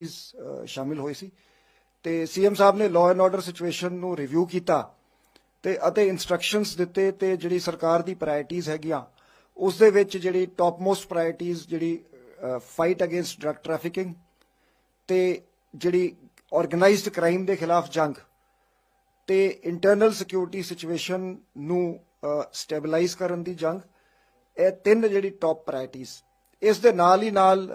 Uh, ਸ਼ਾਮਿਲ ਹੋਏ ਸੀ। ਤੇ ਸੀਐਮ ਸਾਹਿਬ ਨੇ ਲਾਅ ਐਂਡ ਆਰਡਰ ਸਿਚੁਏਸ਼ਨ ਨੂੰ ਰਿਵਿਊ ਕੀਤਾ ਤੇ ਅਤੇ ਇਨਸਟਰਕਸ਼ਨਸ ਦਿੱਤੇ ਤੇ ਜਿਹੜੀ ਸਰਕਾਰ ਦੀ ਪ੍ਰਾਇੋਰਟੀਜ਼ ਹੈਗੀਆਂ ਉਸ ਦੇ ਵਿੱਚ ਜਿਹੜੀ ਟੌਪ ਮੋਸਟ ਪ੍ਰਾਇੋਰਟੀਜ਼ ਜਿਹੜੀ ਫਾਈਟ ਅਗੇਂਸਟ ਡਰਗ ਟ੍ਰੈਫਿਕਿੰਗ ਤੇ ਜਿਹੜੀ ਆਰਗੇਨਾਈਜ਼ਡ ਕ੍ਰਾਈਮ ਦੇ ਖਿਲਾਫ ਜੰਗ ਤੇ ਇੰਟਰਨਲ ਸਿਕਿਉਰਿਟੀ ਸਿਚੁਏਸ਼ਨ ਨੂੰ ਸਟੇਬਲਾਈਜ਼ ਕਰਨ ਦੀ ਜੰਗ, ਇਹ ਤਿੰਨ ਜਿਹੜੀ ਟੌਪ ਪ੍ਰਾਇੋਰਟੀਜ਼ ਇਸ ਦੇ ਨਾਲ ਹੀ ਨਾਲ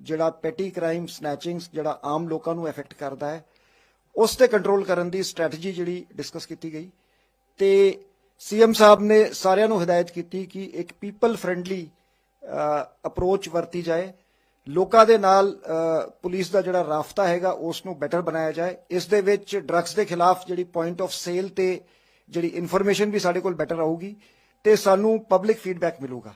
ਜਿਹੜਾ ਪੈਟੀ ਕ੍ਰਾਈਮ ਸਨੈਚਿੰਗਸ ਜਿਹੜਾ ਆਮ ਲੋਕਾਂ ਨੂੰ ਅਫੈਕਟ ਕਰਦਾ ਹੈ, ਉਸ ਤੇ ਕੰਟਰੋਲ ਕਰਨ ਦੀ ਸਟ੍ਰੈਟਜੀ ਜਿਹੜੀ ਡਿਸਕਸ ਕੀਤੀ ਗਈ। ਤੇ ਸੀਐਮ ਸਾਹਿਬ ਨੇ ਸਾਰਿਆਂ ਨੂੰ ਹਦਾਇਤ ਕੀਤੀ ਕਿ ਇੱਕ ਪੀਪਲ ਫ੍ਰੈਂਡਲੀ ਅਪਰੋਚ ਵਰਤੀ ਜਾਏ। ਲੋਕਾਂ ਦੇ ਨਾਲ ਪੁਲਿਸ ਦਾ ਜਿਹੜਾ ਰਾਫਤਾ ਹੈਗਾ, ਉਸ ਨੂੰ ਬੈਟਰ ਬਣਾਇਆ ਜਾਏ। ਇਸ ਦੇ ਵਿੱਚ ਡਰੱਗਸ ਦੇ ਖਿਲਾਫ ਜਿਹੜੀ ਪੁਆਇੰਟ ਆਫ ਸੇਲ ਤੇ ਜਿਹੜੀ ਇਨਫੋਰਮੇਸ਼ਨ ਵੀ ਸਾਡੇ ਕੋਲ ਬੈਟਰ ਆਊਗੀ ਤੇ ਸਾਨੂੰ ਪਬਲਿਕ ਫੀਡਬੈਕ ਮਿਲੂਗਾ।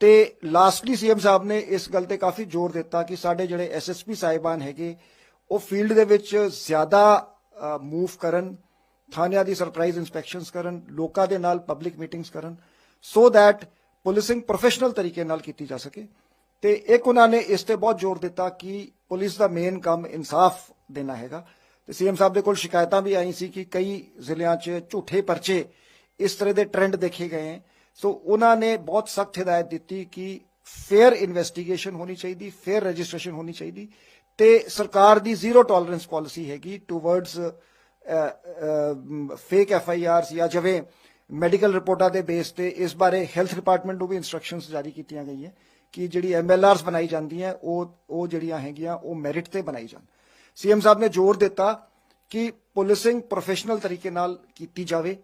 ਤੇ ਲਾਸਟਲੀ ਸੀਐਮ ਸਾਹਿਬ ਨੇ ਇਸ ਗੱਲ ਤੇ ਕਾਫੀ ਜ਼ੋਰ ਦਿੱਤਾ ਕਿ ਸਾਡੇ ਜਿਹੜੇ ਐਸਐਸਪੀ ਸਾਹਿਬਾਨ ਹੈਗੇ, ਉਹ ਫੀਲਡ ਦੇ ਵਿੱਚ ਜ਼ਿਆਦਾ ਮੂਵ ਕਰਨ, ਥਾਣਿਆਂ ਦੀ ਸਰਪ੍ਰਾਈਜ਼ ਇਨਸਪੈਕਸ਼ਨਸ ਕਰਨ, ਲੋਕਾਂ ਦੇ ਨਾਲ ਪਬਲਿਕ ਮੀਟਿੰਗਸ ਕਰਨ ਸੋ ਥੈਟ ਪੁਲਿਸਿੰਗ ਪ੍ਰੋਫੈਸ਼ਨਲ ਤਰੀਕੇ ਨਾਲ ਕੀਤੀ ਜਾ ਸਕੇ। ਤੇ ਇੱਕ ਉਹਨਾਂ ਨੇ ਇਸ ਤੇ ਬਹੁਤ ਜ਼ੋਰ ਦਿੱਤਾ ਕਿ ਪੁਲਿਸ ਦਾ ਮੇਨ ਕੰਮ ਇਨਸਾਫ ਦੇਣਾ ਹੈਗਾ। ਤੇ ਸੀਐਮ ਸਾਹਿਬ ਦੇ ਕੋਲ ਸ਼ਿਕਾਇਤਾਂ ਵੀ ਆਈ ਸੀ ਕਿ ਕਈ ਜ਼ਿਲ੍ਹਿਆਂ 'ਚ ਝੂਠੇ ਪਰਚੇ ਇਸ ਤਰ੍ਹਾਂ ਦੇ ਟ੍ਰੈਂਡ ਦੇਖੇ ਗਏ ਹੈ। ਸੋ ਉਹਨਾਂ ਨੇ ਬਹੁਤ ਸਖਤ ਹਦਾਇਤ ਦਿੱਤੀ ਕਿ ਫੇਅਰ ਇਨਵੈਸਟੀਗੇਸ਼ਨ ਹੋਣੀ ਚਾਹੀਦੀ ਫੇਅਰ ਰਜਿਸਟ੍ਰੇਸ਼ਨ ਹੋਣੀ ਚਾਹੀਦੀ ਤੇ ਸਰਕਾਰ ਦੀ ਜ਼ੀਰੋ ਟੋਲਰੈਂਸ ਪਾਲਿਸੀ ਹੈਗੀ towards fake F I Rs ਜਾਂ ਜਿਵੇਂ ਮੈਡੀਕਲ ਰਿਪੋਰਟਾਂ ਦੇ ਬੇਸ ਤੇ ਇਸ ਬਾਰੇ ਹੈਲਥ ਡਿਪਾਰਟਮੈਂਟ ਨੂੰ ਵੀ ਇਨਸਟਰਕਸ਼ਨਸ ਜਾਰੀ ਕੀਤੀਆਂ ਗਈਆਂ ਕਿ ਜਿਹੜੀ ਐਮਐਲਆਰਸ ਬਣਾਈ ਜਾਂਦੀਆਂ, ਉਹ ਉਹ ਜਿਹੜੀਆਂ ਹੈਗੀਆਂ, ਉਹ ਮੈਰਿਟ ਤੇ ਬਣਾਈ ਜਾਣ। ਸੀਐਮ ਸਾਹਿਬ ਨੇ ਜ਼ੋਰ ਦਿੱਤਾ ਕਿ ਪੁਲਿਸਿੰਗ ਪ੍ਰੋਫੈਸ਼ਨਲ ਤਰੀਕੇ ਨਾਲ ਕੀਤੀ ਜਾਵੇ।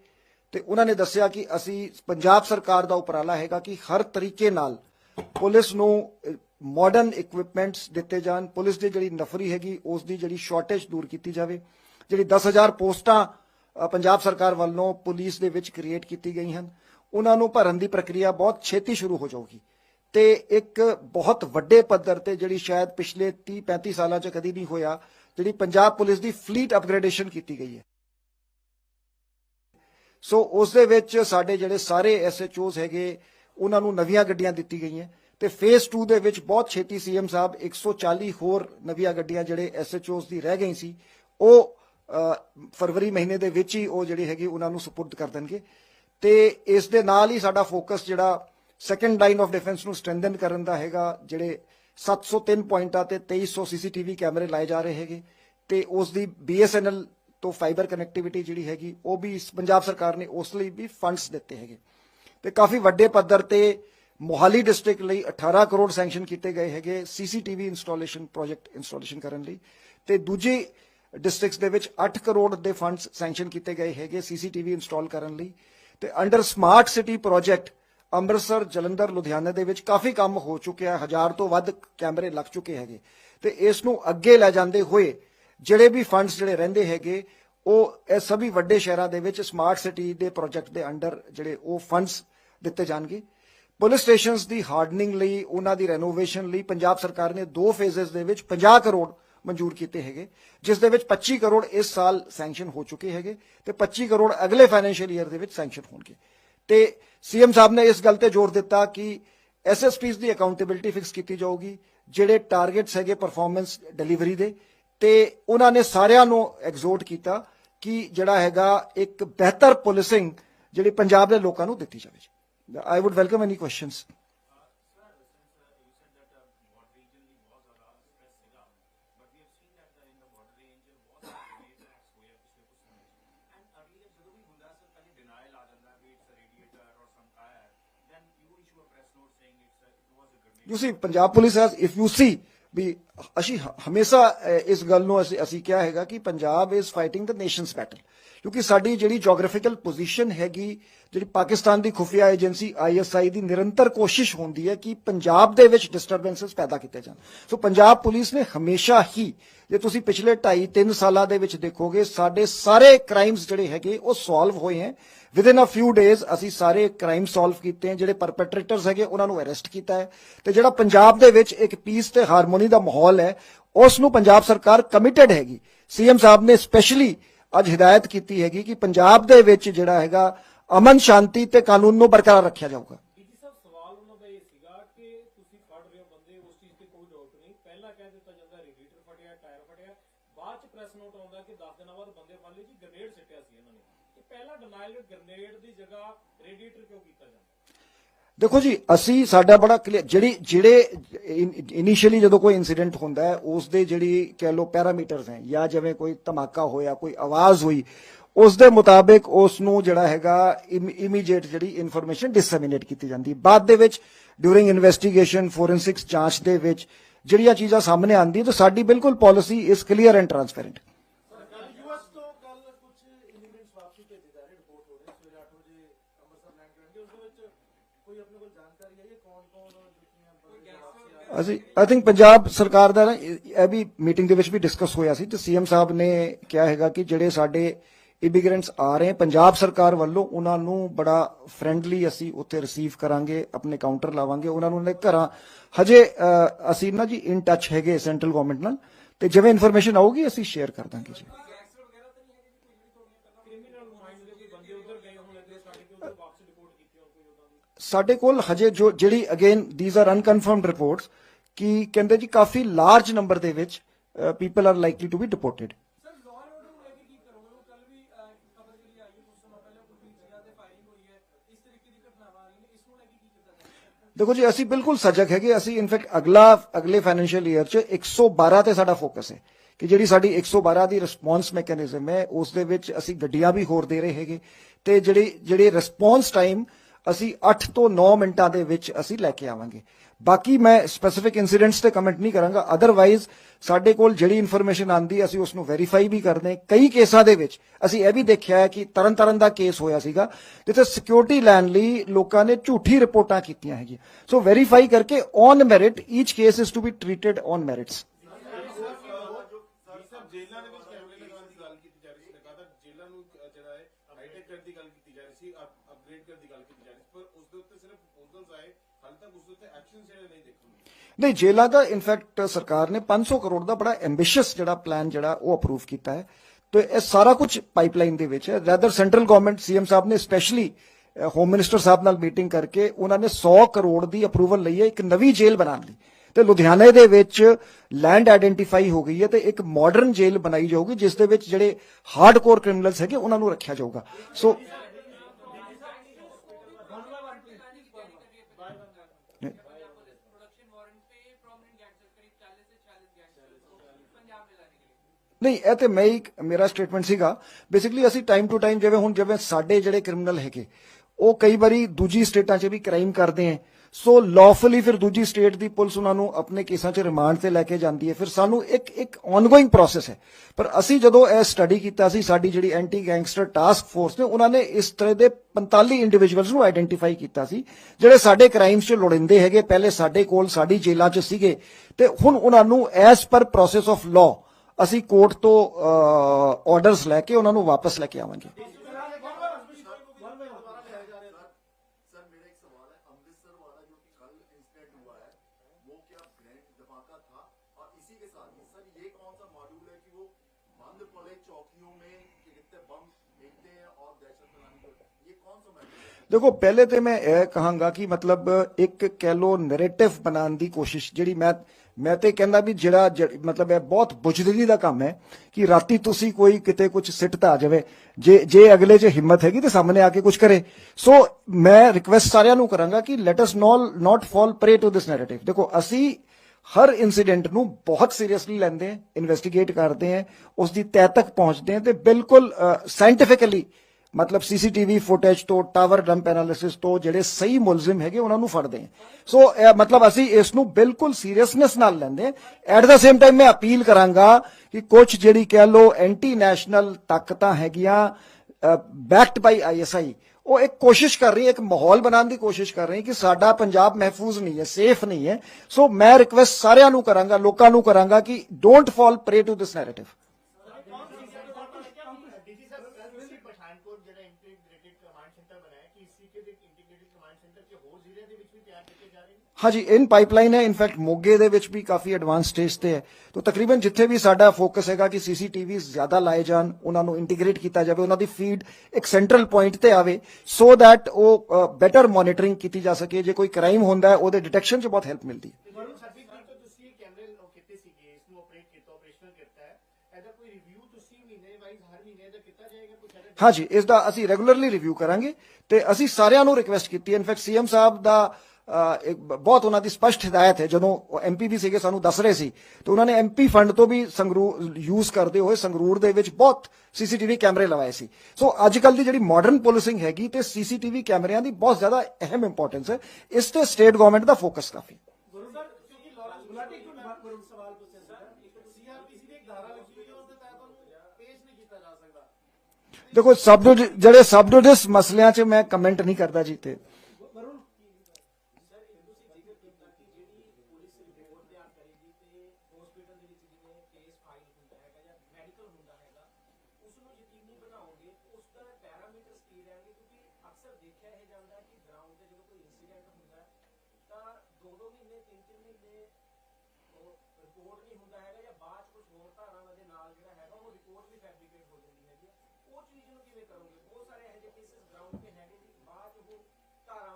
ਤੇ ਉਹਨਾਂ ਨੇ ਦੱਸਿਆ ਕਿ ਅਸੀਂ ਪੰਜਾਬ ਸਰਕਾਰ ਦਾ ਉਪਰਾਲਾ ਹੈਗਾ ਕਿ ਹਰ ਤਰੀਕੇ ਨਾਲ ਪੁਲਿਸ ਨੂੰ ਮਾਡਰਨ ਇਕਵਿਪਮੈਂਟਸ ਦਿੱਤੇ ਜਾਣ, ਪੁਲਿਸ ਦੀ ਜਿਹੜੀ ਨਫਰੀ ਹੈਗੀ, ਉਸ ਦੀ ਜਿਹੜੀ ਸ਼ਾਰਟੇਜ ਦੂਰ ਕੀਤੀ ਜਾਵੇ, ਜਿਹੜੀ 10000 ਪੋਸਟਾਂ ਪੰਜਾਬ ਸਰਕਾਰ ਵੱਲੋਂ ਪੁਲਿਸ ਦੇ ਵਿੱਚ ਕ੍ਰੀਏਟ ਕੀਤੀ ਗਈਆਂ ਹਨ, ਉਹਨਾਂ ਨੂੰ ਭਰਨ ਦੀ ਪ੍ਰਕਿਰਿਆ ਬਹੁਤ ਛੇਤੀ ਸ਼ੁਰੂ ਹੋ ਜਾਊਗੀ। ਤੇ ਇੱਕ ਬਹੁਤ ਵੱਡੇ ਪੱਧਰ ਤੇ ਜਿਹੜੀ ਸ਼ਾਇਦ ਪਿਛਲੇ 30 35 ਸਾਲਾਂ 'ਚ ਕਦੀ ਨਹੀਂ ਹੋਇਆ, ਜਿਹੜੀ ਪੰਜਾਬ ਪੁਲਿਸ ਦੀ ਫਲੀਟ ਅਪਗ੍ਰੇਡੇਸ਼ਨ ਕੀਤੀ ਗਈ ਹੈ। ਸੋ ਉਸ ਦੇ ਵਿੱਚ ਸਾਡੇ ਜਿਹੜੇ ਸਾਰੇ ਐਸਐਚਓਸ ਹੈਗੇ, ਉਹਨਾਂ ਨੂੰ ਨਵੀਆਂ ਗੱਡੀਆਂ ਦਿੱਤੀ ਗਈਆਂ। ਤੇ ਫੇਸ 2 ਦੇ ਵਿੱਚ ਬਹੁਤ ਛੇਤੀ ਸੀਐਮ ਸਾਹਿਬ 140 ਹੋਰ ਨਵੀਆਂ ਗੱਡੀਆਂ ਜਿਹੜੇ ਐਸਐਚਓਸ ਦੀ ਰਹਿ ਗਈ ਸੀ, ਉਹ ਫਰਵਰੀ ਮਹੀਨੇ ਦੇ ਵਿੱਚ ਹੀ ਉਹ ਜਿਹੜੀ ਹੈਗੀ ਉਹਨਾਂ ਨੂੰ ਸਪੁਰਦ ਕਰ ਦੇਣਗੇ। ਤੇ ਇਸ ਦੇ ਨਾਲ ਹੀ ਸਾਡਾ ਫੋਕਸ ਜਿਹੜਾ ਸੈਕੰਡ ਲਾਈਨ ਆਫ ਡਿਫੈਂਸ ਨੂੰ ਸਟਰੈਂਥਨ ਕਰਨ ਦਾ ਹੈਗਾ, ਜਿਹੜੇ 703 ਪੁਆਇੰਟਾਂ ਤੇ 2300 ਸੀਸੀਟੀਵੀ ਕੈਮਰੇ ਲਾਏ ਜਾ ਰਹੇ ਹੈਗੇ। ਤੇ ਉਸ ਦੀ ਬੀਐਸਐਨਐਲ ਤੋਂ ਫਾਈਬਰ ਕਨੈਕਟੀਵਿਟੀ ਜਿਹੜੀ ਹੈਗੀ, ਉਹ ਵੀ ਪੰਜਾਬ ਸਰਕਾਰ ਨੇ ਉਸ ਲਈ ਵੀ ਫੰਡਸ ਦਿੱਤੇ ਹੈਗੇ। ਤੇ ਕਾਫੀ ਵੱਡੇ ਪੱਧਰ ਤੇ ਮੋਹਾਲੀ ਡਿਸਟ੍ਰਿਕਟ ਲਈ 18 ਕਰੋੜ ਸੈਂਕਸ਼ਨ ਕੀਤੇ ਗਏ ਹੈਗੇ ਸੀਸੀਟੀਵੀ ਇੰਸਟਾਲੇਸ਼ਨ ਪ੍ਰੋਜੈਕਟ ਇੰਸਟਾਲੇਸ਼ਨ ਕਰਨ ਲਈ। ਤੇ ਦੂਜੀ ਡਿਸਟ੍ਰਿਕਟਸ ਦੇ ਵਿੱਚ 8 ਕਰੋੜ ਦੇ ਫੰਡਸ ਸੈਂਕਸ਼ਨ ਕੀਤੇ ਗਏ ਹੈਗੇ ਸੀਸੀਟੀਵੀ ਇੰਸਟਾਲ ਕਰਨ ਲਈ। ਤੇ under smart city project Amritsar, Jalandhar, Ludhiana ਦੇ ਵਿੱਚ ਕਾਫੀ ਕੰਮ ਹੋ ਚੁੱਕਿਆ, ਹਜ਼ਾਰ ਤੋਂ ਵੱਧ ਕੈਮਰੇ ਲੱਗ ਚੁੱਕੇ ਹੈਗੇ। ਤੇ ਇਸ ਨੂੰ ਅੱਗੇ ਲੈ ਜਾਂਦੇ ਹੋਏ ਜਿਹੜੇ ਵੀ ਫੰਡਸ ਜਿਹੜੇ ਰਹਿੰਦੇ ਹੈਗੇ, ਉਹ ਇਹ ਸਭੀ ਵੱਡੇ ਸ਼ਹਿਰਾਂ ਦੇ ਵਿੱਚ ਸਮਾਰਟ ਸਿਟੀ ਦੇ ਪ੍ਰੋਜੈਕਟ ਦੇ ਅੰਡਰ ਜਿਹੜੇ ਉਹ ਫੰਡਸ ਦਿੱਤੇ ਜਾਣਗੇ। ਪੁਲਿਸ ਸਟੇਸ਼ਨਸ ਦੀ ਹਾਰਡਨਿੰਗ ਲਈ, ਉਹਨਾਂ ਦੀ ਰੈਨੋਵੇਸ਼ਨ ਲਈ ਪੰਜਾਬ ਸਰਕਾਰ ਨੇ ਦੋ ਫੇਜ਼ਸ ਦੇ ਵਿੱਚ 50 ਕਰੋੜ ਮਨਜ਼ੂਰ ਕੀਤੇ ਹੈਗੇ। ਜਿਸ ਦੇ ਵਿੱਚ 25 ਕਰੋੜ ਇਸ ਸਾਲ ਸੈਂਕਸ਼ਨ ਹੋ ਚੁੱਕੇ ਹੈਗੇ ਤੇ 25 ਕਰੋੜ ਅਗਲੇ ਫਾਈਨੈਂਸ਼ੀਅਲ ਈਅਰ ਦੇ ਵਿੱਚ ਸੈਂਕਸ਼ਨ ਹੋਣਗੇ। ਤੇ ਸੀਐਮ ਸਾਹਿਬ ਨੇ ਇਸ ਗੱਲ ਤੇ ਜ਼ੋਰ ਦਿੱਤਾ ਕਿ ਐਸਐਸਪੀਸ ਦੀ ਅਕਾਊਂਟੇਬਿਲਟੀ ਫਿਕਸ ਕੀਤੀ ਜਾਊਗੀ, ਜਿਹੜੇ ਟਾਰਗੇਟਸ ਹੈਗੇ ਪਰਫਾਰਮੈਂਸ ਡਿਲੀਵਰੀ ਦੇ। ਤੇ ਉਹਨਾਂ ਨੇ ਸਾਰਿਆਂ ਨੂੰ ਐਗਜ਼ੋਰਟ ਕੀਤਾ ਕਿ ਜਿਹੜਾ ਹੈਗਾ ਇੱਕ ਬਿਹਤਰ ਪੁਲਿਸਿੰਗ ਜਿਹੜੀ ਪੰਜਾਬ ਦੇ ਲੋਕਾਂ ਨੂੰ ਦਿੱਤੀ ਜਾਵੇ I would welcome any questions you see Punjab police has if you see we ਅਸੀਂ ਹਮੇਸ਼ਾ ਇਸ ਗੱਲ ਨੂੰ ਅਸੀਂ ਅਸੀਂ ਕਿਹਾ ਹੈਗਾ ਕਿ Punjab is fighting the nation's battle ਕਿਉਂਕਿ ਸਾਡੀ ਜਿਹੜੀ ਜੀਓਗ੍ਰਾਫੀਕਲ ਪੋਜੀਸ਼ਨ ਹੈਗੀ, ਜਿਹੜੀ ਪਾਕਿਸਤਾਨ ਦੀ ਖੁਫੀਆ ਏਜੰਸੀ ਆਈਐਸਆਈ ਦੀ ਨਿਰੰਤਰ ਕੋਸ਼ਿਸ਼ ਹੁੰਦੀ ਹੈ ਕਿ ਪੰਜਾਬ ਦੇ ਵਿੱਚ ਡਿਸਟਰਬੈਂਸਸ ਪੈਦਾ ਕੀਤੇ ਜਾਣ। ਸੋ ਪੰਜਾਬ ਪੁਲਿਸ ਨੇ ਹਮੇਸ਼ਾ ਹੀ, ਜੇ ਤੁਸੀਂ ਪਿਛਲੇ 2.5 3 ਸਾਲਾਂ ਦੇ ਵਿੱਚ ਦੇਖੋਗੇ, ਸਾਡੇ ਸਾਰੇ ਕ੍ਰਾਈਮਸ ਜਿਹੜੇ ਹੈਗੇ, ਉਹ ਸੋਲਵ ਹੋਏ ਹੈ। ਵਿਦਿਨ ਅ ਫਿਊ ਡੇਜ਼ ਅਸੀਂ ਸਾਰੇ ਕ੍ਰਾਈਮ ਸੋਲਵ ਕੀਤੇ ਹਨ ਜਿਹੜੇ ਪਰਪੈਟਰੇਟਰਸ ਹੈਗੇ, ਉਹਨਾਂ ਨੂੰ ਅਰੈਸਟ ਕੀਤਾ ਹੈ। ਤੇ ਜਿਹੜਾ ਪੰਜਾਬ ਦੇ ਵਿੱਚ ਇੱਕ ਪੀਸ ਤੇ ਹਾਰਮੋਨੀ ਦਾ ਮਾਹੌਲ ਹੈ ਉਸ ਨੂੰ ਪੰਜਾਬ ਸਰਕਾਰ ਕਮਿਟਡ ਹੈਗੀ ਸੀਐਮ ਸਾਹਿਬ ਨੇ ਸਪੈਸ਼ਲੀ ਅੱਜ ਹਦਾਇਤ ਕੀਤੀ ਹੈਗੀ ਕਿ ਪੰਜਾਬ ਦੇ ਵਿੱਚ ਜਿਹੜਾ ਹੈਗਾ ਅਮਨ ਸ਼ਾਂਤੀ ਤੇ ਕਾਨੂੰਨ ਨੂੰ ਬਰਕਰਾਰ ਰੱਖਿਆ ਜਾਊਗਾ ਬੀਜੀ ਸਾਹਿਬ ਸਵਾਲ ਉਹਨਾਂ ਦਾ ਇਹ ਸੀਗਾ ਕਿ ਤੁਸੀਂ ਫੜ ਰਹੇ ਹੋ ਬੰਦੇ ਉਸ ਚੀਜ਼ ਤੇ ਕੋਈ ਡਾਊਟ ਨਹੀਂ ਪਹਿਲਾਂ ਕਹਿ ਦਿੱਤਾ ਜਾਂਦਾ ਰੇਡੀਏਟਰ ਫਟਿਆ ਟਾਇਰ ਫਟਿਆ ਬਾਅਦ ਚ ਪ੍ਰੈਸ ਨੋਟ ਆਉਂਦਾ ਕਿ 10 ਦਿਨਾਂ ਬਾਅਦ ਬੰਦੇ ਫੜ ਲਏ ਜੀ ਗ੍ਰਨੇਡ ਸਿੱਟਿਆ ਸੀ ਇਹਨਾਂ ਨੇ। ਇਹ ਪਹਿਲਾਂ ਡਿਨਾਈਲ ਗ੍ਰਨੇਡ ਦੀ ਜਗ੍ਹਾ ਰੇਡੀਏਟਰ ਕਿਉਂ ਕੀਤਾ? ਜਾਂਦਾ ਦੇਖੋ ਜੀ, ਅਸੀਂ ਸਾਡਾ ਬੜਾ clear- ਜਿਹੜੀ, ਜਿਹੜੇ ਇਨੀਸ਼ੀਅਲੀ ਜਦੋਂ ਕੋਈ ਇਨਸੀਡੈਂਟ ਹੁੰਦਾ ਹੈ ਉਸ ਦੇ ਜਿਹੜੀ ਕਹਿ ਲੋ ਪੈਰਾਮੀਟਰਸ ਹੈ, ਜਾਂ ਜਿਵੇਂ ਕੋਈ ਧਮਾਕਾ ਹੋਇਆ, ਕੋਈ ਆਵਾਜ਼ ਹੋਈ ਉਸ ਦੇ ਮੁਤਾਬਿਕ ਉਸ ਨੂੰ ਜਿਹੜਾ ਹੈਗਾ ਇਮੀਡੀਏਟ ਜਿਹੜੀ ਇਨਫੋਰਮੇਸ਼ਨ ਡਿਸੈਮੀਨੇਟ ਕੀਤੀ ਜਾਂਦੀ। ਬਾਅਦ ਦੇ ਵਿੱਚ ਡਿਊਰਿੰਗ ਇਨਵੈਸਟੀਗੇਸ਼ਨ ਫੋਰੈਂਸਿਕਸ ਜਾਂਚ ਦੇ ਵਿੱਚ ਜਿਹੜੀਆਂ ਚੀਜ਼ਾਂ ਸਾਹਮਣੇ ਆਉਂਦੀ ਤਾਂ ਸਾਡੀ ਬਿਲਕੁਲ ਪਾਲਿਸੀ ਇਸ ਕਲੀਅਰ ਐਂਡ ਟਰਾਂਸਪੇਰੈਂਟ ਯੂਐਸ ਤੋਂ ਕੱਲ ਕੁਝ ਇਮੀਗ੍ਰੈਂਟਸ ਵਾਪਸੀ ਭੇਜੇ ਜਾ ਰਹੇ ਰਿਪੋਰਟ ਹੋ ਰਹੀ ਸਵੇਰੇ 8 ਵਜੇ ਅੰਮ੍ਰਿਤਸਰ ਲੈਂਡ ਕਰਨਗੇ ਉਸ ਦੇ ਵਿੱਚ ਕੋਈ ਆਪਣੇ ਕੋਲ ਜਾਣਕਾਰੀ ਹੈ ਕੌਣ ਕੌਣ ਦੁਨੀਆ ਬੰਦੇ ਵਾਪਸੀ ਆਏ ਅਸੀਂ ਆਈ ਥਿੰਕ ਪੰਜਾਬ ਸਰਕਾਰ ਦਾ ਨਾ, ਇਹ ਵੀ ਮੀਟਿੰਗ ਦੇ ਵਿੱਚ ਵੀ ਡਿਸਕਸ ਹੋਇਆ ਸੀ ਤੇ ਸੀਐਮ ਸਾਹਿਬ ਨੇ ਕਿਹਾ ਹੈਗਾ ਕਿ ਜਿਹੜੇ ਸਾਡੇ ਇਮੀਗ੍ਰੈਂਟਸ ਆ ਰਹੇ ਪੰਜਾਬ ਸਰਕਾਰ ਵੱਲੋਂ ਉਹਨਾਂ ਨੂੰ ਬੜਾ ਫ੍ਰੈਂਡਲੀ ਅਸੀਂ ਉੱਥੇ ਰਿਸੀਵ ਕਰਾਂਗੇ, ਆਪਣੇ ਕਾਊਂਟਰ ਲਾਵਾਂਗੇ, ਉਹਨਾਂ ਨੂੰ ਉਹਨਾਂ ਦੇ ਘਰਾਂ। ਹਜੇ ਅਸੀਂ ਨਾ ਜੀ ਇਨ ਟੱਚ ਹੈਗੇ ਸੈਂਟਰਲ ਗਵਰਨਮੈਂਟ ਨਾਲ ਤੇ ਜਿਵੇਂ ਇਨਫੋਰਮੇਸ਼ਨ ਆਊਗੀ ਅਸੀਂ ਸ਼ੇਅਰ ਕਰ ਦਾਂਗੇ ਜੀ। ਸਾਡੇ ਕੋਲ ਹਜੇ ਜੋ, ਜਿਹੜੀ again these are unconfirmed reports ਕਿ ਕਹਿੰਦੇ ਜੀ ਕਾਫੀ ਲਾਰਜ ਨੰਬਰ ਦੇ ਵਿੱਚ people are likely to be deported ਦੇਖੋ ਜੀ ਅਸੀਂ ਬਿਲਕੁਲ ਸਜਗ ਹੈਗੇ। ਅਸੀਂ ਇਨਫੈਕਟ ਅਗਲਾ ਅਗਲੇ ਫਾਈਨੈਂਸ਼ੀਅਲ ਈਅਰ 'ਚ 112 ਤੇ ਸਾਡਾ ਫੋਕਸ ਹੈ ਕਿ ਜਿਹੜੀ ਸਾਡੀ 112 ਦੀ ਰਿਸਪੌਂਸ ਮੈਕੈਨਿਜ਼ਮ ਹੈ ਉਸ ਦੇ ਵਿੱਚ ਅਸੀਂ ਗੱਡੀਆਂ ਵੀ ਹੋਰ ਦੇ ਰਹੇ ਹੈਗੇ। ਤੇ ਜਿਹੜੀ ਜਿਹੜੇ ਰਿਸਪੌਂਸ ਟਾਈਮ ਅਸੀਂ 8 ਤੋਂ 9 ਮਿੰਟਾਂ ਦੇ ਵਿੱਚ ਅਸੀਂ ਲੈ ਕੇ ਆਵਾਂਗੇ। ਬਾਕੀ ਮੈਂ ਸਪੈਸੀਫਿਕ ਇਨਸੀਡੈਂਟਸ ਤੇ ਕਮੈਂਟ ਨਹੀਂ ਕਰਾਂਗਾ। ਅਦਰਵਾਈਜ਼ ਸਾਡੇ ਕੋਲ ਜਿਹੜੀ ਇਨਫੋਰਮੇਸ਼ਨ ਆਂਦੀ, ਅਸੀਂ ਉਸ ਨੂੰ ਵੈਰੀਫਾਈ ਵੀ ਕਰਦੇ ਹਾਂ। ਕਈ ਕੇਸਾਂ ਦੇ ਵਿੱਚ ਅਸੀਂ ਇਹ ਵੀ ਦੇਖਿਆ ਹੈ ਕਿ ਤਰਨ ਤਾਰਨ ਦਾ ਕੇਸ ਹੋਇਆ ਸੀਗਾ, ਜਿੱਥੇ ਸਿਕਿਉਰਿਟੀ ਲੈਣ ਲਈ ਲੋਕਾਂ ਨੇ ਝੂਠੀ ਰਿਪੋਰਟਾਂ ਕੀਤੀਆਂ ਹੈਗੀਆਂ। ਸੋ ਵੈਰੀਫਾਈ ਕਰਕੇ on merit each case is to be treated on merits ਜੇਲ੍ਹਾਂ ਦੇ ਵਿੱਚ ਕੈਮਰੇ ਲਗਾਉਣ ਦੀ ਗੱਲ ਕੀਤੀ ਜਾ ਰਹੀ ਸੀ। ਲਗਾਤਾਰ ਜੇਲ੍ਹਾਂ ਨੂੰ ਜਿਹੜਾ ਹੈ ਹਾਈਟੈਕ ਕਰਨ ਦੀ ਗੱਲ ਕੀਤੀ ਜਾ ਰਹੀ ਸੀ ਅਪਗ੍ਰੇਡ ਕਰਨ ਦੀ ਗੱਲ ਕੀਤੀ ਜਾ ਰਹੀ ਸੀ ਪਰ ਉਸ ਦੇ ਉੱਤੇ ਸਿਰਫ ਪ੍ਰਪੋਜ਼ਲਸ ਆਏ ਹਾਲੇ ਤੱਕ ਉਸ ਉੱਤੇ ਐਕਸ਼ਨ ਜਿਹੜੇ ਨਹੀਂ ਦੇਖਣ ਨੂੰ ਨਹੀਂ ਜੇਲਾਂ ਦਾ ਇਨਫੈਕਟ ਸਰਕਾਰ ਨੇ 500 ਕਰੋੜ ਦਾ ਬੜਾ ਐਂਬੀਸ਼ੀਅਸ ਜਿਹੜਾ ਪਲਾਨ ਜਿਹੜਾ, ਉਹ ਅਪਰੂਵ ਕੀਤਾ ਹੈ। ਤੇ ਇਹ ਸਾਰਾ ਕੁਝ ਪਾਈਪਲਾਈਨ ਦੇ ਵਿੱਚ ਹੈ। Rather central government CM sahib ਨੇ ਸਪੈਸ਼ਲੀ ਹੋਮ ਮਿਨਿਸਟਰ ਸਾਹਿਬ ਨਾਲ ਮੀਟਿੰਗ ਕਰਕੇ ਉਹਨਾਂ ਨੇ 100 ਕਰੋੜ ਦੀ ਅਪਰੂਵਲ ਲਈ ਹੈ, ਇੱਕ ਨਵੀਂ ਜੇਲ੍ਹ ਬਣਾਉਣ ਲਈ ਤੇ ਲੁਧਿਆਣੇ ਦੇ ਵਿੱਚ ਲੈਂਡ ਆਇਡੈਂਟੀਫਾਈ ਹੋ ਗਈ ਹੈ ਤੇ ਇੱਕ ਮਾਡਰਨ ਜੇਲ੍ਹ ਬਣਾਈ ਜਾਊਗੀ, ਜਿਸ ਦੇ ਵਿੱਚ ਜਿਹੜੇ ਹਾਰਡਕੋਰ ਕ੍ਰਿਮੀਨਲਸ ਹੈਗੇ, ਉਹਨਾਂ ਨੂੰ ਰੱਖਿਆ ਜਾਊਗਾ। ਸੋ ਨਹੀਂ, ਇਹ ਤੇ ਮੈਂ ਹੀ ਮੇਰਾ ਸਟੇਟਮੈਂਟ ਸੀਗਾ। ਬੇਸਿਕਲੀ ਅਸੀਂ ਟਾਈਮ ਟੂ ਟਾਈਮ ਜਿਵੇਂ ਹੁਣ ਜਿਵੇਂ ਸਾਡੇ ਜਿਹੜੇ ਕ੍ਰਿਮੀਨਲ ਹੈਗੇ, ਉਹ ਕਈ ਵਾਰੀ ਦੂਜੀ ਸਟੇਟਾਂ 'ਚ ਵੀ ਕ੍ਰਾਈਮ ਕਰਦੇ ਆ ਸੋ ਲੌਫੁਲੀ ਫਿਰ ਦੂਜੀ ਸਟੇਟ ਦੀ ਪੁਲਿਸ ਉਹਨਾਂ ਨੂੰ ਆਪਣੇ ਕੇਸਾਂ 'ਚ ਰਿਮਾਂਡ ਤੇ ਲੈ ਕੇ ਜਾਂਦੀ ਹੈ ਫਿਰ ਸਾਨੂੰ ਇੱਕ ਇੱਕ ਆਨਗੋਇੰਗ ਪ੍ਰੋਸੈਸ ਹੈ ਪਰ ਅਸੀਂ ਜਦੋਂ ਇਹ ਸਟੱਡੀ ਕੀਤਾ ਸੀ, ਸਾਡੀ ਜਿਹੜੀ ਐਂਟੀ ਗੈਂਗਸਟਰ ਟਾਸਕ ਫੋਰਸ ਨੇ, ਉਹਨਾਂ ਨੇ ਇਸ ਤਰ੍ਹਾਂ ਦੇ 45 ਇੰਡੀਵਿਜੂਅਲਸ ਨੂੰ ਆਇਡੈਂਟੀਫਾਈ ਕੀਤਾ ਸੀ, ਜਿਹੜੇ ਸਾਡੇ ਕ੍ਰਾਈਮਸ 'ਚ ਲੋੜਿੰਦੇ ਹੈਗੇ, ਪਹਿਲੇ ਸਾਡੇ ਕੋਲ ਸਾਡੀ ਜੇਲ੍ਹਾਂ 'ਚ ਸੀਗੇ। ਤੇ ਹੁਣ ਉਹਨਾਂ ਨੂੰ as per process of law ਅਸੀਂ ਕੋਰਟ ਤੋਂ ਆਰਡਰਸ ਲੈ ਕੇ ਉਹਨਾਂ ਨੂੰ ਵਾਪਸ ਲੈ ਕੇ ਆਵਾਂਗੇ। ਦੇਖੋ, ਪਹਿਲੇ ਤੇ ਮੈਂ ਇਹ ਕਹਾਂਗਾ ਕਿ ਮਤਲਬ ਇੱਕ ਕਹਿ ਲੋ ਨੈਰੇਟਿਵ ਬਣਾਉਣ ਦੀ ਕੋਸ਼ਿਸ਼ ਜਿਹੜੀ ਮੈਂ ਮੈਂ ਤੇ ਕਹਿੰਦਾ ਵੀ ਜਿਹੜਾ ਮਤਲਬ ਇਹ ਬਹੁਤ ਬੁਝਦਿਲੀ ਦਾ ਕੰਮ ਹੈ ਕਿ ਰਾਤੀ ਤੁਸੀਂ ਕੋਈ ਕਿਤੇ ਕੁਝ ਤਾਂ ਆ ਜਾਵੇ, ਜੇ ਜੇ ਅਗਲੇ 'ਚ ਹਿੰਮਤ ਹੈਗੀ ਤੇ ਸਾਹਮਣੇ ਆ ਕੇ ਕੁਝ ਕਰੇ। ਸੋ ਮੈਂ ਰਿਕਵੈਸਟ ਸਾਰਿਆਂ ਨੂੰ ਕਰਾਂਗਾ ਕਿ let us not not fall prey to this narrative ਦੇਖੋ, ਅਸੀਂ ਹਰ ਇਨਸੀਡੈਂਟ ਨੂੰ ਬਹੁਤ ਸੀਰੀਅਸਲੀ ਲੈਂਦੇ ਹਾਂ ਇਨਵੈਸਟੀਗੇਟ ਕਰਦੇ ਹਾਂ ਉਸ ਦੀ ਤਹਿ ਤੱਕ ਪਹੁੰਚਦੇ ਹਾਂ ਤੇ ਬਿਲਕੁਲ ਸਾਇੰਟੀਫਿਕਲੀ ਮਤਲਬ ਸੀਸੀਟੀਵੀ ਫੁਟੇਜ ਤੋਂ, ਟਾਵਰ ਡੰਪ ਐਨਾਲਿਸਿਸ ਤੋਂ ਜਿਹੜੇ ਸਹੀ ਮੁਲਜ਼ਮ ਹੈਗੇ, ਉਹਨਾਂ ਨੂੰ ਫੜਦੇ ਆ ਸੋ ਮਤਲਬ ਅਸੀਂ ਇਸ ਨੂੰ ਬਿਲਕੁਲ ਸੀਰੀਅਸਨੈਸ ਨਾਲ ਲੈਂਦੇ ਐਟ ਦਾ ਸੇਮ ਟਾਈਮ ਮੈਂ ਅਪੀਲ ਕਰਾਂਗਾ ਕਿ ਕੁਝ ਜਿਹੜੀ ਕਹਿ ਲੋ ਐਂਟੀ ਨੈਸ਼ਨਲ ਤਾਕਤਾਂ ਹੈਗੀਆਂ ਬੈਕਡ ਬਾਈ ਆਈਐਸਆਈ ਉਹ ਇੱਕ ਕੋਸ਼ਿਸ਼ ਕਰ ਰਹੀ ਹੈ, ਇੱਕ ਮਾਹੌਲ ਬਣਾਉਣ ਦੀ ਕੋਸ਼ਿਸ਼ ਕਰ ਰਹੀ ਹੈ ਕਿ ਸਾਡਾ ਪੰਜਾਬ ਮਹਿਫੂਜ਼ ਨਹੀਂ ਹੈ ਸੇਫ ਨਹੀਂ ਹੈ। ਸੋ ਮੈਂ ਰਿਕਵੈਸਟ ਸਾਰਿਆਂ ਨੂੰ ਕਰਾਂਗਾ, ਲੋਕਾਂ ਨੂੰ ਕਰਾਂਗਾ ਕਿ don't fall prey to this narrative ਹਾਂਜੀ ਇਨ ਪਾਈਪਲਾਈਨ ਹੈ ਇਨਫੈਕਟ ਮੋਗੇ ਦੇ ਵਿੱਚ ਵੀ ਕਾਫੀ ਐਡਵਾਂਸ ਸਟੇਜ ਤੇ ਹੈ। ਤੋਂ ਤਕਰੀਬਨ ਜਿੱਥੇ ਵੀ ਸਾਡਾ ਫੋਕਸ ਹੈਗਾ ਕਿ ਸੀਸੀਟੀਵੀ ਜ਼ਿਆਦਾ ਲਾਏ ਜਾਣ ਉਹਨਾਂ ਨੂੰ ਇੰਟੀਗ੍ਰੇਟ ਕੀਤਾ ਜਾਵੇ ਉਹਨਾਂ ਦੀ ਫੀਡ ਇੱਕ ਸੈਂਟਰਲ ਪੁਆਇੰਟ ਤੇ ਆਵੇ ਸੋ ਥੈਟ ਉਹ ਬੈਟਰ ਮੋਨਿਟਰਿੰਗ ਕੀਤੀ ਜਾ ਸਕੇ। ਜੇ ਕੋਈ ਕ੍ਰਾਈਮ ਹੁੰਦਾ ਹੈ ਉਹਦੇ ਡਿਟੈਕਸ਼ਨ 'ਚ ਬਹੁਤ ਹੈਲਪ ਮਿਲਦੀ ਹੈ। ਹਾਂਜੀ ਇਸ ਦਾ ਅਸੀਂ ਰੈਗੂਲਰਲੀ ਰਿਵਿਊ ਕਰਾਂਗੇ ਤੇ ਅਸੀਂ ਸਾਰਿਆਂ ਨੂੰ ਰਿਕੁਐਸਟ ਕੀਤੀ ਇਨਫੈਕਟ ਸੀਐਮ ਸਾਹਿਬ ਦਾ ਬਹੁਤ ਉਹਨਾਂ ਦੀ ਸਪਸ਼ਟ ਹਦਾਇਤ ਹੈ। ਜਦੋਂ ਐਮਪੀ ਵੀ ਸੀਗੇ ਸਾਨੂੰ ਦੱਸ ਰਹੇ ਸੀ ਤੇ ਉਹਨਾਂ ਨੇ ਐਮਪੀ ਫੰਡ ਤੋਂ ਵੀ ਸੰਗਰੂਰ ਯੂਜ਼ ਕਰਦੇ ਹੋਏ ਸੰਗਰੂਰ ਦੇ ਵਿੱਚ ਬਹੁਤ ਸੀਸੀਟੀਵੀ ਕੈਮਰੇ ਲਵਾਏ ਸੀ। ਸੋ ਅੱਜ ਕੱਲ ਦੀ ਜਿਹੜੀ ਮਾਡਰਨ ਪੁਲਿਸਿੰਗ ਹੈਗੀ ਤੇ ਸੀਸੀਟੀਵੀ ਕੈਮਰਿਆਂ ਦੀ ਬਹੁਤ ਜ਼ਿਆਦਾ ਅਹਿਮ ਇੰਪੋਰਟੈਂਸ ਹੈ। ਇਸ ਤੇ ਸਟੇਟ ਗਵਰਨਮੈਂਟ ਦਾ ਫੋਕਸ ਕਾਫੀ। ਦੇਖੋ ਸਬ ਜਿਹੜੇ ਸਬਡਿਵਿਸ ਮਸਲਿਆਂ 'ਚ ਮੈਂ ਕਮੈਂਟ ਨਹੀਂ ਕਰਦਾ ਜੀ ਤੇ।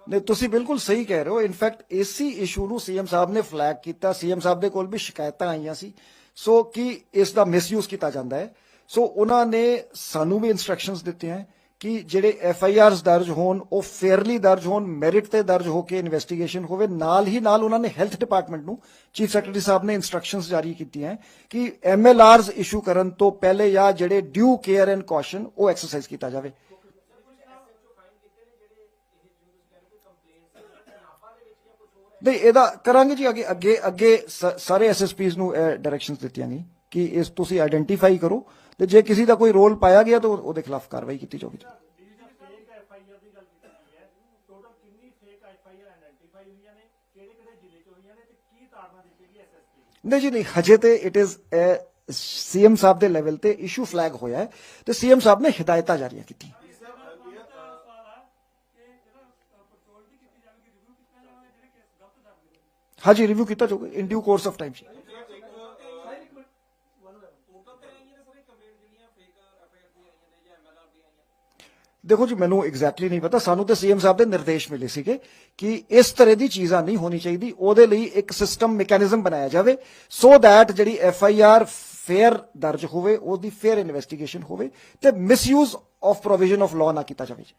ਨਹੀਂ, ਤੁਸੀਂ ਬਿਲਕੁਲ ਸਹੀ ਕਹਿ ਰਹੇ ਹੋ। ਇਨਫੈਕਟ ਏਸੀ ਇਸ਼ੂ ਨੂੰ ਸੀਐਮ ਸਾਹਿਬ ਨੇ ਫਲੈਗ ਕੀਤਾ। ਸੀਐਮ ਸਾਹਿਬ ਦੇ ਕੋਲ ਵੀ ਸ਼ਿਕਾਇਤਾਂ ਆਈਆਂ ਸੀ। ਸੋ ਕਿ ਇਸ ਦਾ ਮਿਸਯੂਜ਼ ਕੀਤਾ ਜਾਂਦਾ ਹੈ? ਸੋ ਉਹਨਾਂ ਨੇ ਸਾਨੂੰ ਵੀ ਇਨਸਟਰਕਸ਼ਨਸ ਦਿੱਤੇ ਹਨ ਕਿ ਜਿਹੜੇ ਐਫ ਆਈ ਆਰਸ ਦਰਜ ਹੋਣ, ਉਹ ਫੇਅਰਲੀ ਦਰਜ ਹੋਣ ਮੈਰਿਟ ਤੇ ਦਰਜ ਹੋ ਕੇ ਇਨਵੈਸਟੀਗੇਸ਼ਨ ਹੋਵੇ। ਨਾਲ ਹੀ ਨਾਲ ਉਹਨਾਂ ਨੇ ਹੈਲਥ ਡਿਪਾਰਟਮੈਂਟ ਨੂੰ ਚੀਫ ਸੈਕਟਰੀ ਸਾਹਿਬ ਨੇ ਇਨਸਟਰਕਸ਼ਨਸ ਜਾਰੀ ਕੀਤੀਆਂ ਕਿ ਐਮ ਐਲ ਆਰਸ ਇਸ਼ੂ ਕਰਨ ਤੋਂ ਪਹਿਲੇ ਜਾਂ ਜਿਹੜੇ ਡਿਊ ਕੇਅਰ ਐਂਡ ਕੌਸ਼ਨ ਉਹ ਐਕਸਰਸਾਈਜ਼ ਕੀਤਾ ਜਾਵੇ। ਨਹੀਂ, ਇਹਦਾ ਕਰਾਂਗੇ ਜੀ ਅੱਗੇ ਅੱਗੇ ਅੱਗੇ ਸ- ਸਾਰੇ ਐਸਐਸਪੀਸ ਨੂੰ ਡਾਇਰੈਕਸ਼ਨਸ ਦਿੱਤੀਆਂ ਗਈ ਕਿ ਇਸ ਤੁਸੀਂ ਆਇਡੈਂਟੀਫਾਈ ਕਰੋ ਤੇ ਜੇ ਕਿਸੇ ਦਾ ਕੋਈ ਰੋਲ ਪਾਇਆ ਗਿਆ ਤਾਂ ਉਹਦੇ ਖਿਲਾਫ ਕਾਰਵਾਈ ਕੀਤੀ ਜਾਊਗੀ ਨਹੀਂ ਜੀ, ਨਹੀਂ, ਹਜੇ ਤੇ ਇਟ ਇਜ਼ ਸੀਐਮ ਸਾਹਿਬ ਦੇ ਲੈਵਲ ਤੇ ਇਸ਼ੂ ਫਲੈਗ ਹੋਇਆ ਹੈ ਤੇ ਸੀਐਮ ਸਾਹਿਬ ਨੇ ਹਦਾਇਤਾਂ ਜਾਰੀਆਂ ਕੀਤੀਆਂ। ਹਾਂਜੀ ਰਿਵਿਊ ਕੀਤਾ ਜਾਊਗਾ in due course of time ਜੀ। ਦੇਖੋ ਜੀ, ਮੈਨੂੰ ਐਗਜ਼ੈਕਟਲੀ ਨਹੀਂ ਪਤਾ। ਸਾਨੂੰ ਤੇ ਸੀਐਮ ਸਾਹਿਬ ਦੇ ਨਿਰਦੇਸ਼ ਮਿਲੇ ਸੀਗੇ ਕਿ ਇਸ ਤਰ੍ਹਾਂ ਦੀ ਚੀਜ਼ਾਂ ਨਹੀਂ ਹੋਣੀ ਚਾਹੀਦੀ। ਉਹਦੇ ਲਈ ਇੱਕ ਸਿਸਟਮ ਮੈਕੈਨਿਜ਼ਮ ਬਣਾਇਆ ਜਾਵੇ ਸੋ ਦੈਟ ਜਿਹੜੀ ਐਫ ਆਈ ਆਰ ਫੇਅਰ ਦਰਜ ਹੋਵੇ, ਉਹਦੀ ਫੇਅਰ ਇਨਵੈਸਟੀਗੇਸ਼ਨ ਹੋਵੇ ਤੇ misuse of provision of law ਨਾ ਕੀਤਾ ਜਾਵੇ ਜੀ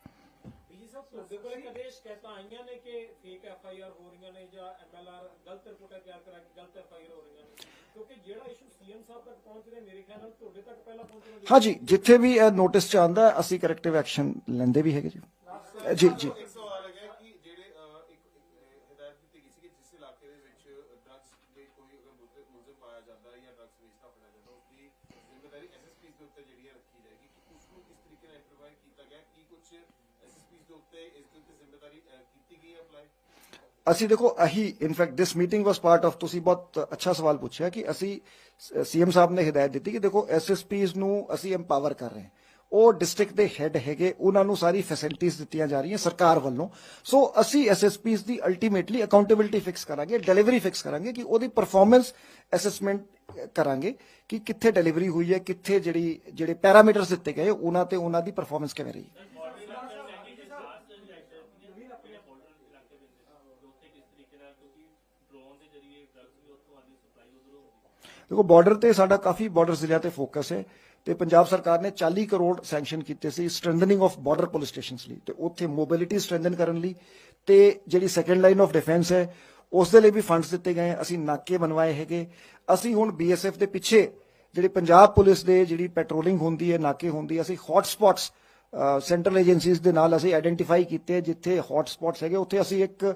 ਜੀ ਸਾਹਿਬ ਤੁਹਾਡੇ ਕੋਲ ਕਦੇ ਸ਼ਿਕਾਇਤਾਂ ਆਈਆਂ ਨੇ ਕਿ ਫੇਕ ਐਫ ਆਈ ਆਰ ਹੋ ਰਹੀਆਂ ਨੇ ਜਾਂ ਐਮ ਐਲ ਆਰ ਗਲਤ ਰਿਪੋਰਟਾਂ ਤਿਆਰ ਕਰਾ ਕੇ ਗਲਤ ਐਫ ਆਈ ਆਰ ਹੋ ਰਹੀਆਂ ਨੇ ਕਿਉਂਕਿ ਜਿਹੜਾ ਇਸ਼ੂ ਸੀਐਮ ਸਾਹਿਬ ਤੱਕ ਪਹੁੰਚ ਰਿਹਾ ਮੇਰੇ ਖਿਆਲ ਨਾਲ ਤੁਹਾਡੇ ਤੱਕ ਪਹਿਲਾਂ ਪਹੁੰਚਣਾ ਹਾਂਜੀ ਜਿੱਥੇ ਵੀ ਇਹ ਨੋਟਿਸ ਚ ਆਂਦਾ ਅਸੀਂ ਕਰੈਕਟਿਵ ਐਕਸ਼ਨ ਲੈਂਦੇ ਵੀ ਹੈਗੇ ਜੀ। ਜੀ ਜੀ। ਅਸੀਂ ਦੇਖੋ, ਅਹੀ in fact this meeting was part of ਤੁਸੀਂ ਬਹੁਤ ਅੱਛਾ ਸਵਾਲ ਪੁੱਛਿਆ ਕਿ ਅਸੀਂ ਸੀਐਮ ਸਾਹਿਬ ਨੇ ਹਦਾਇਤ ਦਿੱਤੀ ਕਿ ਦੇਖੋ ਐਸਐਸਪੀਸ ਨੂੰ ਅਸੀਂ ਐਮਪਾਵਰ ਕਰ ਰਹੇ ਹਾਂ। ਉਹ ਡਿਸਟ੍ਰਿਕਟ ਦੇ ਹੈੱਡ ਹੈਗੇ, ਉਹਨਾਂ ਨੂੰ ਸਾਰੀ ਫੈਸਿਲਿਟੀਆਂ ਦਿੱਤੀਆਂ ਜਾ ਰਹੀਆਂ ਸਰਕਾਰ ਵੱਲੋਂ। ਸੋ ਅਸੀਂ ਐਸਐਸਪੀਸ ਦੀ ਅਲਟੀਮੇਟਲੀ ਅਕਾਊਂਟੇਬਿਲਟੀ ਫਿਕਸ ਕਰਾਂਗੇ ਡਿਲੀਵਰੀ ਫਿਕਸ ਕਰਾਂਗੇ ਕਿ ਉਹਦੀ ਪਰਫਾਰਮੈਂਸ ਅਸੈਸਮੈਂਟ ਕਰਾਂਗੇ ਕਿ ਕਿੱਥੇ ਡਿਲੀਵਰੀ ਹੋਈ ਹੈ, ਕਿੱਥੇ ਜਿਹੜੀ, ਜਿਹੜੇ ਪੈਰਾਮੀਟਰਸ ਦਿੱਤੇ ਗਏ, ਉਹਨਾਂ ਤੇ ਉਹਨਾਂ ਦੀ ਪਰਫਾਰਮੈਂਸ ਕਿਵੇਂ ਰਹੀ। ਦੇਖੋ ਬਾਰਡਰ ਤੇ ਸਾਡਾ ਕਾਫੀ ਬਾਰਡਰ ਜ਼ਿਲ੍ਹਿਆਂ ਤੇ ਫੋਕਸ ਹੈ ਤੇ ਪੰਜਾਬ ਸਰਕਾਰ ਨੇ 40 ਕਰੋੜ ਸੈਂਕਸ਼ਨ ਕੀਤੇ ਸੀ strengthening of border police stations ਲਈ ਤੇ ਉੱਥੇ ਮੋਬਿਲਿਟੀ ਸਟਰੈਂਥਨ ਕਰਨ ਲਈ ਤੇ ਜਿਹੜੀ ਸੈਕੰਡ ਲਾਈਨ ਆਫ ਡਿਫੈਂਸ ਹੈ, ਉਸ ਦੇ ਲਈ ਵੀ ਫੰਡਸ ਦਿੱਤੇ ਗਏ ਅਸੀਂ ਨਾਕੇ ਬਣਵਾਏ ਹੈਗੇ। ਅਸੀਂ ਹੁਣ ਬੀਐਸਐਫ ਦੇ ਪਿੱਛੇ ਜਿਹੜੀ ਪੰਜਾਬ ਪੁਲਿਸ ਦੇ ਜਿਹੜੀ ਪੈਟਰੋਲਿੰਗ ਹੁੰਦੀ ਹੈ, ਨਾਕੇ ਹੁੰਦੀ ਹੈ, ਅਸੀਂ ਹੌਟ ਸਪੌਟਸ ਸੈਂਟਰਲ ਏਜੰਸੀਜ਼ ਦੇ ਨਾਲ ਅਸੀਂ ਆਇਡੈਂਟੀਫਾਈ ਕੀਤੇ ਜਿੱਥੇ ਹੌਟ ਸਪੌਟਸ ਹੈਗੇ, ਉੱਥੇ ਅਸੀਂ ਇੱਕ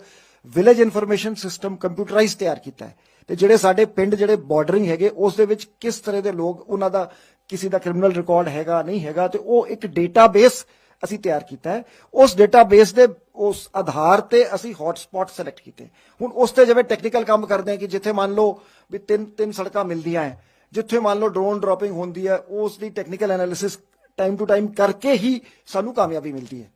ਵਿਲੇਜ ਇਨਫੋਰਮੇਸ਼ਨ ਸਿਸਟਮ ਕੰਪਿਊਟਰਾਈਜ਼ ਤਿਆਰ ਕੀਤਾ ਹੈ। ਤੇ ਜਿਹੜੇ ਸਾਡੇ ਪਿੰਡ ਜਿਹੜੇ ਬਾਰਡਰਿੰਗ ਹੈਗੇ, ਉਸ ਦੇ ਵਿੱਚ ਕਿਸ ਤਰ੍ਹਾਂ ਦੇ ਲੋਕ, ਉਹਨਾਂ ਦਾ ਕਿਸੇ ਦਾ ਕ੍ਰਿਮੀਨਲ ਰਿਕਾਰਡ ਹੈਗਾ, ਨਹੀਂ ਹੈਗਾ, ਤੇ ਉਹ ਇੱਕ ਡੇਟਾਬੇਸ ਅਸੀਂ ਤਿਆਰ ਕੀਤਾ ਹੈ। ਉਸ ਡੇਟਾਬੇਸ ਦੇ ਉਸ ਆਧਾਰ ਤੇ ਅਸੀਂ ਹੌਟ ਸਿਲੈਕਟ ਕੀਤੇ। ਹੁਣ ਉਸ ਤੇ ਜਿਵੇਂ ਟੈਕਨੀਕਲ ਕੰਮ ਕਰਦੇ ਹਾਂ ਕਿ ਜਿੱਥੇ ਮੰਨ ਲਓ ਵੀ ਤਿੰਨ ਤਿੰਨ ਸੜਕਾਂ ਮਿਲਦੀਆਂ ਹੈ, ਜਿੱਥੇ ਮੰਨ ਲਓ ਡਰੋਨ ਡ੍ਰੌਪਿੰਗ ਹੁੰਦੀ ਹੈ, ਉਸ ਦੀ technical analysis time to time ਕਰਕੇ ਹੀ ਸਾਨੂੰ ਕਾਮਯਾਬੀ ਮਿਲਦੀ ਹੈ।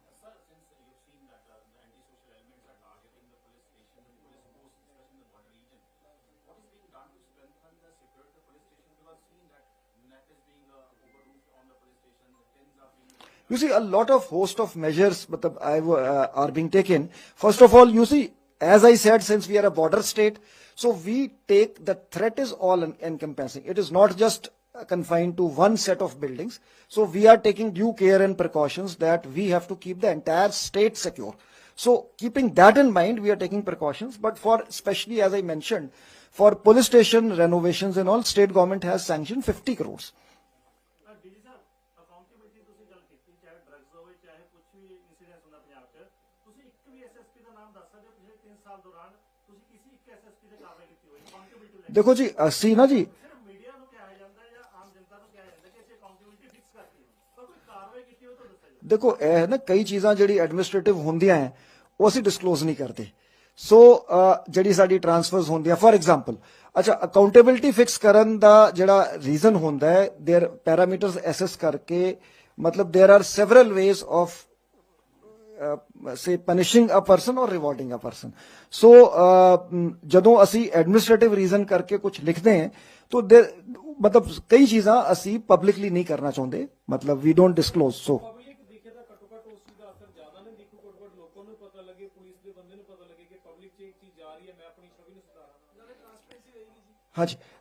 You see, a lot of host of measures uh, are being taken. First of all, you see, as I said, since we are a border state, so we take the threat is all en- encompassing. It is not just confined to one set of buildings. So we are taking due care and precautions that we have to keep the entire state secure. So keeping that in mind, we are taking precautions. But for especially as I mentioned, for police station renovations and all, state government has sanctioned 50 crores. ਦੇਖੋ ਜੀ ਅਸੀਂ ਨਾ ਜੀ ਸਿਰਫ media ਨੂੰ ਕਿਹਾ ਜਾਂਦਾ ਹੈ ਜਾਂ ਆਮ ਜਨਤਾ ਨੂੰ ਕਿਹਾ ਜਾਂਦਾ ਕਿ ਅਸੀਂ ਅਕਾਊਂਟੇਬਿਲਟੀ ਫਿਕਸ ਕਰਤੀ ਹੈ ਪਰ ਕੋਈ ਕਾਰਵਾਈ ਕੀਤੀ ਹੋਵੇ ਤਾਂ ਦੱਸਿਆ ਜਾਵੇ ਦੇਖੋ ਇਹ ਨਾ ਕਈ ਚੀਜ਼ਾਂ ਜਿਹੜੀ ਐਡਮਿਨਿਸਟ੍ਰੇਟਿਵ ਹੁੰਦੀਆਂ ਹੈ ਉਹ ਅਸੀਂ ਡਿਸਕਲੋਜ਼ ਨਹੀਂ ਕਰਦੇ ਸੋ ਅ, ਜਿਹੜੀ ਸਾਡੀ ਟ੍ਰਾਂਸਫਰਸ ਹੁੰਦੀਆਂ ਫੋਰ ਐਗਜ਼ਾਮਪਲ ਅੱਛਾ ਅਕਾਊਂਟੇਬਿਲਟੀ ਫਿਕਸ ਕਰਨ ਦਾ ਜਿਹੜਾ ਰੀਜ਼ਨ ਹੁੰਦਾ ਹੈ देयर ਪੈਰਾਮੀਟਰਸ ਐਸੈਸ ਕਰਕੇ ਮਤਲਬ there are several ways of say punishing a person or rewarding a person so ਜਦੋਂ ਅਸੀਂ ਐਡਮਿਨਿਸਟ੍ਰੇਟਿਵ ਰੀਜ਼ਨ ਕਰਕੇ ਕੁਝ ਲਿਖਦੇ ਹਾਂ ਤਾਂ there- ਮਤਲਬ ਕਈ ਚੀਜ਼ਾਂ ਅਸੀਂ ਪਬਲਿਕਲੀ ਨਹੀਂ ਕਰਨਾ ਚਾਹੁੰਦੇ ਮਤਲਬ we don't disclose so public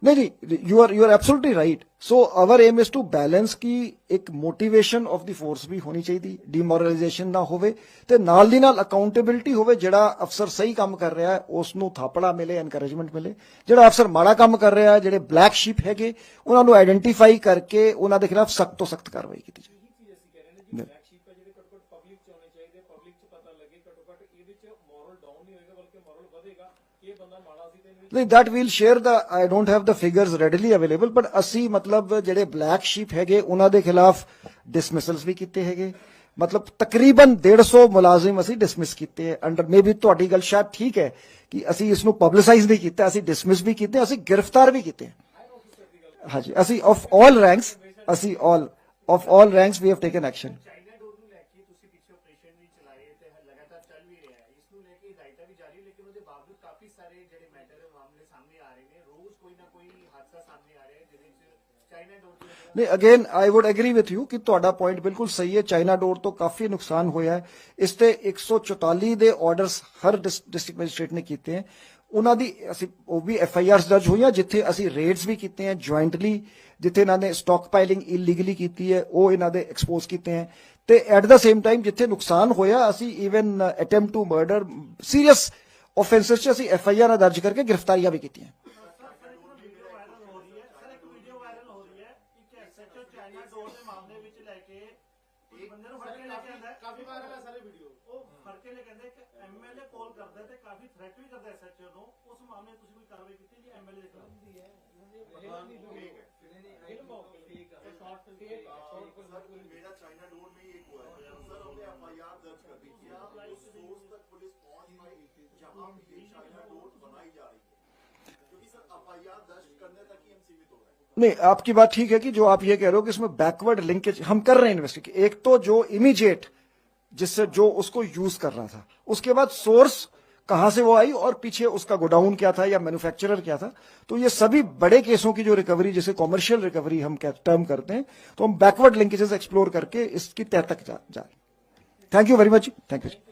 ਦਿਖੇ ਤਾਂ ਘੱਟੋ ਘੱਟ ਉਸ ਚੀਜ਼ ਦਾ ਅਸਰ ਜ਼ਿਆਦਾ ਨਹੀਂ ਦਿਖੂ ਘੱਟੋ ਘੱਟ ਲੋਕਾਂ ਨੂੰ ਇੱਕ ਯੂ ਆਰ you so our aim is to balance ਕਿ ਇੱਕ ਮੋਟੀਵੇਸ਼ਨ ਆਫ ਦੀ ਫੋਰਸ ਵੀ ਹੋਣੀ ਚਾਹੀਦੀ ਡੀਮੋਰਲਾਈਜੇਸ਼ਨ ਨਾ ਹੋਵੇ ਤੇ ਨਾਲ ਦੀ ਨਾਲ ਅਕਾਊਂਟੇਬਿਲਟੀ ਹੋਵੇ ਜਿਹੜਾ ਅਫਸਰ ਸਹੀ ਕੰਮ ਕਰ ਰਿਹਾ ਹੈ ਉਸ ਨੂੰ ਥਾਪੜਾ ਮਿਲੇ ਐਨਕਰੇਜਮੈਂਟ ਮਿਲੇ ਜਿਹੜਾ ਅਫਸਰ ਮਾੜਾ ਕੰਮ ਕਰ ਰਿਹਾ ਹੈ ਜਿਹੜੇ ਬਲੈਕ ਸ਼ੀਪ ਹੈਗੇ ਉਹਨਾਂ ਨੂੰ ਆਇਡੈਂਟੀਫਾਈ ਕਰਕੇ ਉਹਨਾਂ ਦੇ ਖਿਲਾਫ ਸਖਤ ਤੋਂ ਸਖਤ ਕਾਰਵਾਈ ਕੀਤੀ ਜਾਵੇ ਇਹੀ ਚੀਜ਼ ਅਸੀਂ ਕਹਿ ਰਹੇ ਨੇ ਜੀ ਬਲੈਕ ਸ਼ੀਪ ਹੈ ਜਿਹੜੇ ਘੱਟੋ ਘੱਟ ਪਬਲਿਕ 'ਚ ਹੋਣੇ ਚਾਹੀਦੇ ਪਬਲਿਕ 'ਚ ਪਤਾ ਲੱਗੇ ਘੱਟੋ ਘੱਟ ਇਹਦੇ 'ਚ ਮੋਰਲ ਡਾਊਨ ਨਹੀਂ ਹੋਏਗਾ ਬਲਕਿ ਮੋਰਲ ਵਧੇਗਾ ਕਿ ਇਹ ਬੰਦਾ ਮਾੜਾ ਸੀ ਤੇ ਇਹਨੂੰ ਨਹੀਂ, that we'll share the, I don't have the figures readily available, but ਅਸੀਂ ਮਤਲਬ ਜਿਹੜੇ ਬਲੈਕ ਸ਼ੀਪ ਹੈਗੇ, ਉਹਨਾਂ ਦੇ ਖਿਲਾਫ ਡਿਸਮਿਸਲਸ ਵੀ ਕੀਤੇ ਹੈਗੇ। ਮਤਲਬ ਤਕਰੀਬਨ 150 ਮੁਲਾਜ਼ਮ ਅਸੀਂ ਡਿਸਮਿਸ ਕੀਤੇ ਅੰਡਰ ਮੇਬੀ ਤੁਹਾਡੀ ਗੱਲ ਸ਼ਾਇਦ ਠੀਕ ਹੈ ਕਿ ਅਸੀਂ ਇਸ ਨੂੰ ਪਬਲਿਸਾਈਜ਼ ਨਹੀਂ ਕੀਤਾ, ਅਸੀਂ ਡਿਸਮਿਸ ਵੀ ਕੀਤੇ, ਅਸੀਂ ਗ੍ਰਿਫਤਾਰ ਵੀ ਕੀਤੇ। ਹਾਂਜੀ, ਅਸੀਂ ਆਫ ਆਲ ਰੈਂਕਸ ਅਸੀਂ all of all ranks we have taken action China ਡੋਰ ਨੂੰ ਲੈ ਕੇ ਤੁਸੀਂ ਪਿੱਛੇ ਆਪਰੇਸ਼ਨ ਵੀ ਚਲਾਏ ਤੇ ਲਗਾਤਾਰ ਚੱਲ ਵੀ ਰਿਹਾ ਹੈ ਇਸ ਨੂੰ ਲੈ ਕੇ ਹਦਾਇਤਾਂ ਵੀ ਜਾਰੀ ਲੇਕਿਨ ਉਹਦੇ ਬਾਵਜੂਦ ਕਾਫੀ ਸਾਰੇ ਜਿਹੜੇ ਮੈਟਰ ਮਾਮਲੇ ਸਾਹਮਣੇ ਆ ਰਹੇ ਨੇ ਰੋਜ਼ ਕੋਈ ਨਾ ਕੋਈ ਹਾਦਸਾ ਸਾਹਮਣੇ ਆ ਰਿਹਾ ਹੈ ਜਿਹਦੇ ਵਿੱਚ ਚਾਈਨਾ ਡੋਰ ਦੀ ਵਜ੍ਹਾ ਨਹੀਂ again I would agree with you ਕਿ ਤੁਹਾਡਾ ਪੁਆਇੰਟ ਬਿਲਕੁਲ ਸਹੀ ਹੈ। ਚਾਈਨਾ ਡੋਰ ਤੋਂ ਕਾਫੀ ਨੁਕਸਾਨ ਹੋਇਆ ਹੈ। ਇਸ ਤੇ 144 ਦੇ ਆਰਡਰਸ ਹਰ ਡਿਸਟ੍ਰਿਕਟ ਮੈਜਿਸਟ੍ਰੇਟ ਨੇ ਕੀਤੇ ਹੈ। ਉਹਨਾਂ ਦੀ ਅਸੀਂ, ਉਹ ਵੀ ਐਫ ਆਈ ਆਰਸ ਦਰਜ ਹੋਈਆਂ, ਜਿੱਥੇ ਅਸੀਂ ਰੇਡਸ ਵੀ ਕੀਤੇ ਹੈ ਜੁਆਇੰਟਲੀ ਜਿੱਥੇ ਇਹਨਾਂ ਨੇ ਸਟਾਕ ਪਾਈਲਿੰਗ ਇਲੀਗਲੀ ਕੀਤੀ ਹੈ, ਉਹ ਇਹਨਾਂ ਦੇ ਐਕਸਪੋਜ਼ ਕੀਤੇ ਹੈ। ਤੇ ਐਟ ਦਾ ਸੇਮ ਟਾਈਮ ਜਿੱਥੇ ਨੁਕਸਾਨ ਹੋਇਆ, ਅਸੀਂ even attempt to murder serious offences 'ਚ ਅਸੀਂ ਐਫ ਆਈ ਆਰ ਦਰਜ ਕਰਕੇ ਗ੍ਰਿਫਤਾਰੀਆਂ ਵੀ ਕੀਤੀਆਂ। ਨੂੰ ਉਸ ਮਾਮਲੇ 'ਚ ਤੁਸੀਂ ਕੋਈ ਕਾਰਵਾਈ ਕੀਤੀ ਜੀ ਐਮਐਲਏ ਦੇ ਖਿਲਾਫ सर मेरा चाइना डोर में ही एक हुआ है सर हमने एफ आई आर दर्ज कर दी क्या उस सोर्स तक पुलिस पहुंच पाई जहां पे ये चाइना डोर बनाई जा रही है क्योंकि सर एफ आई आर दर्ज करने तक ही हम सीमित हो रहे हैं नहीं आपकी बात ठीक है कि जो आप ये कह रहे हो कि इसमें बैकवर्ड लिंकेज हम कर रहे हैं इन्वेस्टिगेट एक तो जो इमीडिएट जिससे जो उसको यूज कर रहा था उसके बाद सोर्स कहाँ से वो आई और पीछे उसका गोडाउन क्या था या मैन्युफैक्चरर क्या था? तो ये सभी बड़े केसों की जो रिकवरी जैसे कॉमर्शियल रिकवरी हम टर्म करते हैं तो हम बैकवर्ड लिंकेजेस एक्सप्लोर करके इसकी तय तक जा, जा thank you very much thank you